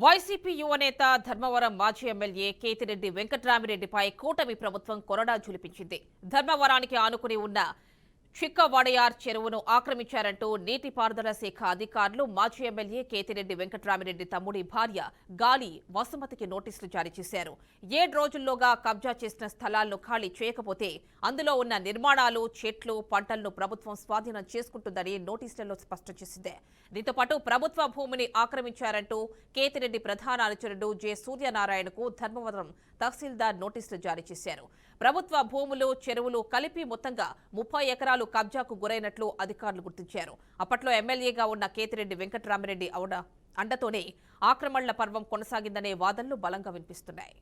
YCP యువనేత ధర్మవరం మాజీ MLA Kethireddy వెంకట్రామిరెడ్డిపై కూటమి ప్రభుత్వం కొరడా జులిపించింది ధర్మవరానికి ఆనుకుని ఉన్న చిక్కవడయార్ చెరువును ఆక్రమించారంటూ నీటిపారుదల శాఖ అధికారులు మాజీ ఎమ్మెల్యే కేతిరెడ్డి వెంకట్రామిరెడ్డి తమ్ముడి భార్య గాలి వసుమతికి నోటీసులు జారీ చేశారు. ఏడు రోజుల్లోగా కబ్జా చేసిన స్థలాలను ఖాళీ చేయకపోతే అందులో ఉన్న నిర్మాణాలు చెట్లు పంటలను ప్రభుత్వం స్వాధీనం చేసుకుంటుందని నోటీసులలో స్పష్టం చేసింది. దీంతో పాటు ప్రభుత్వ భూమిని ఆక్రమించారంటూ కేతిరెడ్డి ప్రధాన అనుచరుడు జె సూర్యనారాయణకు ధర్మవరం తహసీల్దార్ నోటీసులు జారీ చేశారు. ప్రభుత్వ భూములు చెరువులు కలిపి మొత్తంగా ముప్పై ఎకరాలు కబ్జాకు గురైనట్లు అధికారులు గుర్తించారు. అప్పట్లో ఎమ్మెల్యేగా ఉన్న కేతిరెడ్డి వెంకటరామిరెడ్డి అవుడ అండతోనే ఆక్రమణల పర్వం కొనసాగిందనే వాదనలు బలంగా వినిపిస్తున్నాయి.